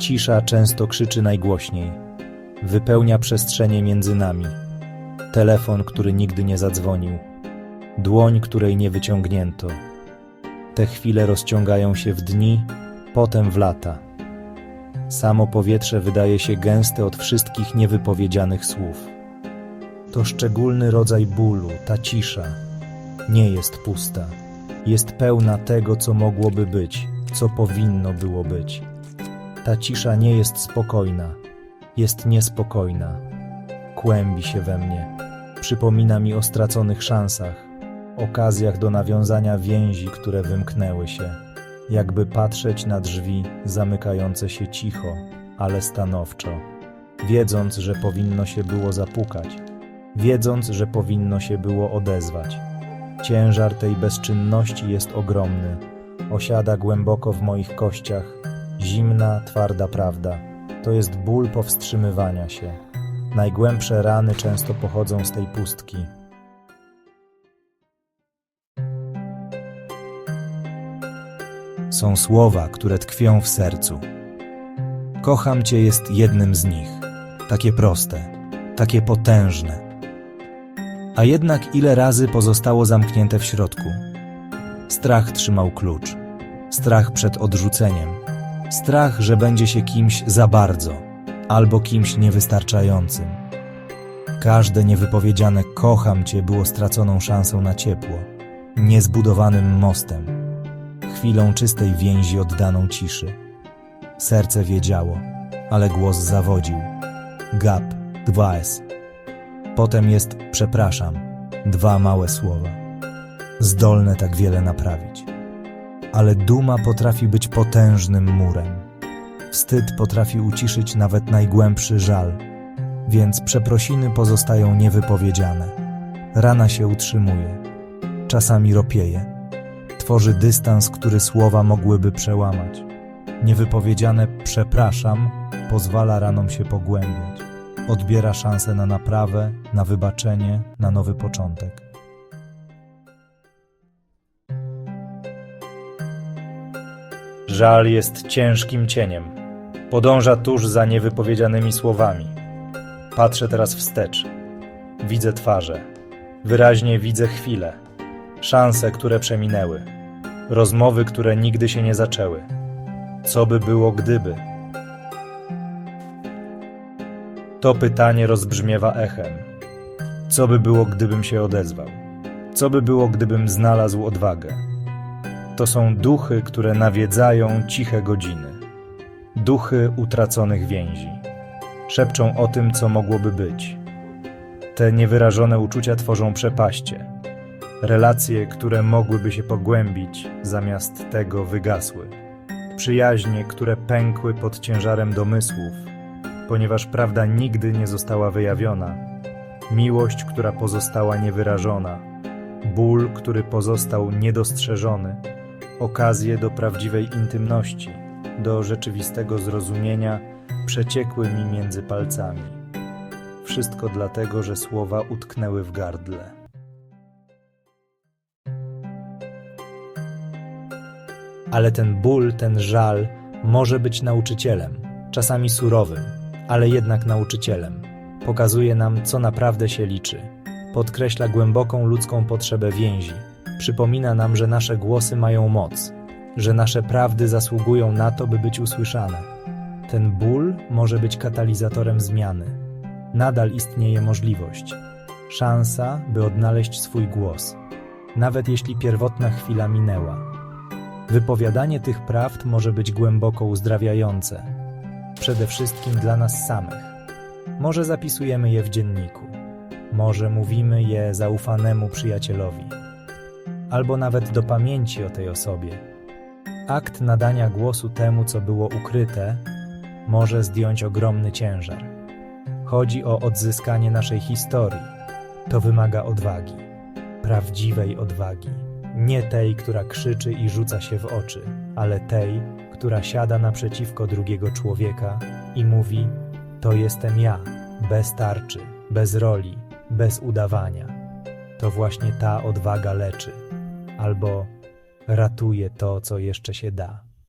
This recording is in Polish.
Cisza często krzyczy najgłośniej. Wypełnia przestrzenie między nami. Telefon, który nigdy nie zadzwonił. Dłoń, której nie wyciągnięto. Te chwile rozciągają się w dni, potem w lata. Samo powietrze wydaje się gęste od wszystkich niewypowiedzianych słów. To szczególny rodzaj bólu, ta cisza. Nie jest pusta. Jest pełna tego, co mogłoby być, co powinno było być. Ta cisza nie jest spokojna, jest niespokojna. Kłębi się we mnie. Przypomina mi o straconych szansach, okazjach do nawiązania więzi, które wymknęły się. Jakby patrzeć na drzwi zamykające się cicho, ale stanowczo, wiedząc, że powinno się było zapukać, wiedząc, że powinno się było odezwać. Ciężar tej bezczynności jest ogromny, osiada głęboko w moich kościach, zimna, twarda prawda. To jest ból powstrzymywania się. Najgłębsze rany często pochodzą z tej pustki. Są słowa, które tkwią w sercu. Kocham Cię jest jednym z nich. Takie proste, takie potężne. A jednak ile razy pozostało zamknięte w środku? Strach trzymał klucz. Strach przed odrzuceniem. Strach, że będzie się kimś za bardzo albo kimś niewystarczającym. Każde niewypowiedziane kocham Cię było straconą szansą na ciepło, niezbudowanym mostem, chwilą czystej więzi oddaną ciszy. Serce wiedziało, ale głos zawodził. Gap, dwa S. Potem jest przepraszam, dwa małe słowa. Zdolne tak wiele naprawić. Ale duma potrafi być potężnym murem. Wstyd potrafi uciszyć nawet najgłębszy żal, więc przeprosiny pozostają niewypowiedziane. Rana się utrzymuje, czasami ropieje. Tworzy dystans, który słowa mogłyby przełamać. Niewypowiedziane przepraszam pozwala ranom się pogłębiać. Odbiera szansę na naprawę, na wybaczenie, na nowy początek. Żal jest ciężkim cieniem. Podąża tuż za niewypowiedzianymi słowami. Patrzę teraz wstecz. Widzę twarze. Wyraźnie widzę chwile. Szanse, które przeminęły. Rozmowy, które nigdy się nie zaczęły. Co by było, gdyby? To pytanie rozbrzmiewa echem. Co by było, gdybym się odezwał? Co by było, gdybym znalazł odwagę? To są duchy, które nawiedzają ciche godziny. Duchy utraconych więzi. Szepczą o tym, co mogłoby być. Te niewyrażone uczucia tworzą przepaście. Relacje, które mogłyby się pogłębić, zamiast tego wygasły. Przyjaźnie, które pękły pod ciężarem domysłów, ponieważ prawda nigdy nie została wyjawiona. Miłość, która pozostała niewyrażona. Ból, który pozostał niedostrzeżony okazje do prawdziwej intymności, do rzeczywistego zrozumienia, przeciekły mi między palcami. Wszystko dlatego, że słowa utknęły w gardle. Ale ten ból, ten żal może być nauczycielem, czasami surowym, ale jednak nauczycielem. Pokazuje nam, co naprawdę się liczy. Podkreśla głęboką ludzką potrzebę więzi, przypomina nam, że nasze głosy mają moc, że nasze prawdy zasługują na to, by być usłyszane. Ten ból może być katalizatorem zmiany. Nadal istnieje możliwość, szansa, by odnaleźć swój głos, nawet jeśli pierwotna chwila minęła. Wypowiadanie tych prawd może być głęboko uzdrawiające, przede wszystkim dla nas samych. Może zapisujemy je w dzienniku, może mówimy je zaufanemu przyjacielowi albo nawet do pamięci o tej osobie. Akt nadania głosu temu, co było ukryte, może zdjąć ogromny ciężar. Chodzi o odzyskanie naszej historii. To wymaga odwagi, prawdziwej odwagi. Nie tej, która krzyczy i rzuca się w oczy, ale tej, która siada naprzeciwko drugiego człowieka i mówi: To jestem ja, bez tarczy, bez roli, bez udawania. To właśnie ta odwaga leczy albo ratuje to, co jeszcze się da.